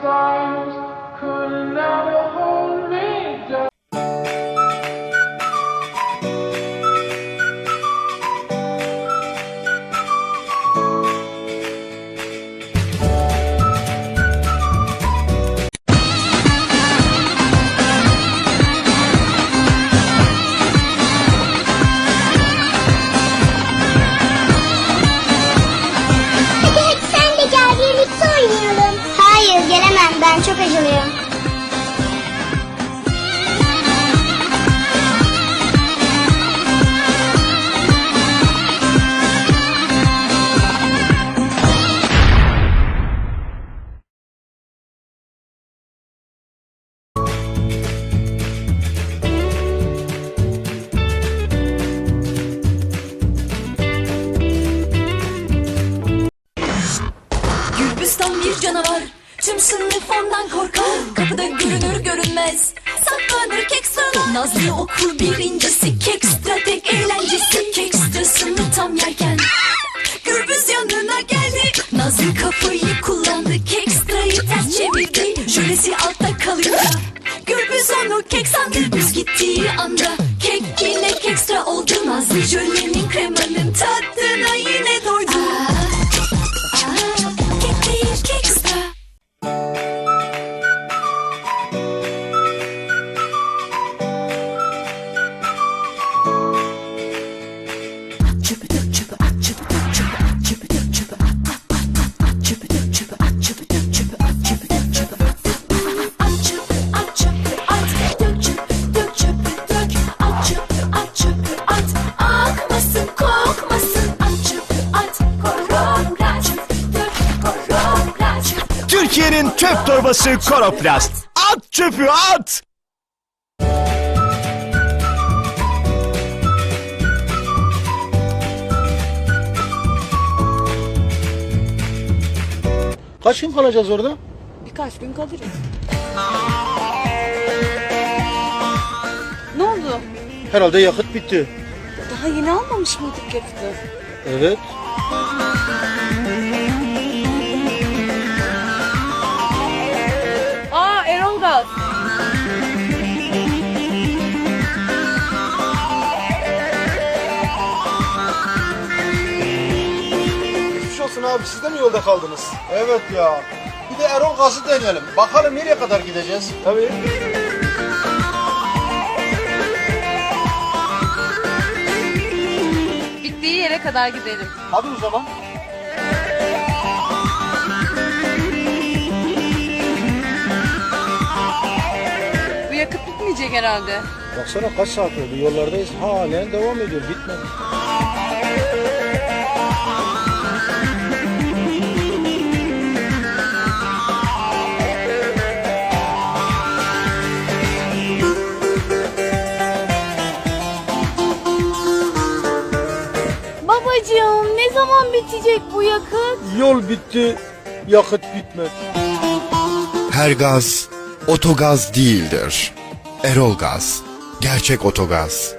fly. Tüm sınıf ondan korkar. Kapıda görünür görünmez. Saklanır kek sıralar Nazlı okul birincisi Kekstra tek eğlencesi. Kekstrasını tam yerken. Gürbüz yanına geldi. Nazlı kafayı kullandı. Kekstrayı ters çevirdi. Jölesi altta kalınca Gürbüz onu kek sandı. Gürbüz gittiği anda Kek yine kekstra oldu. Nazlı jölenin kremanın tadına Türkiye'nin çöp torbası Koroplast. At çöpü at! Kaç gün kalacağız orada? Birkaç gün kalırız. Ne oldu? Herhalde yakıt bitti. Daha yeni almamış mıydık yakıtı? Evet. Olsun abi siz de mi yolda kaldınız? Evet ya. Bir de Erol Gaz'ı deneyelim. Bakalım nereye kadar gideceğiz? Tabii. Bittiği yere kadar gidelim. Hadi o zaman. Bu yakıt bitmeyecek herhalde. Baksana kaç saat oldu yollardayız. Halen devam ediyor bitmedi. Babacığım ne zaman bitecek bu yakıt? Yol bitti. Yakıt bitmedi. Her gaz otogaz değildir. Erol Gaz, gerçek otogaz.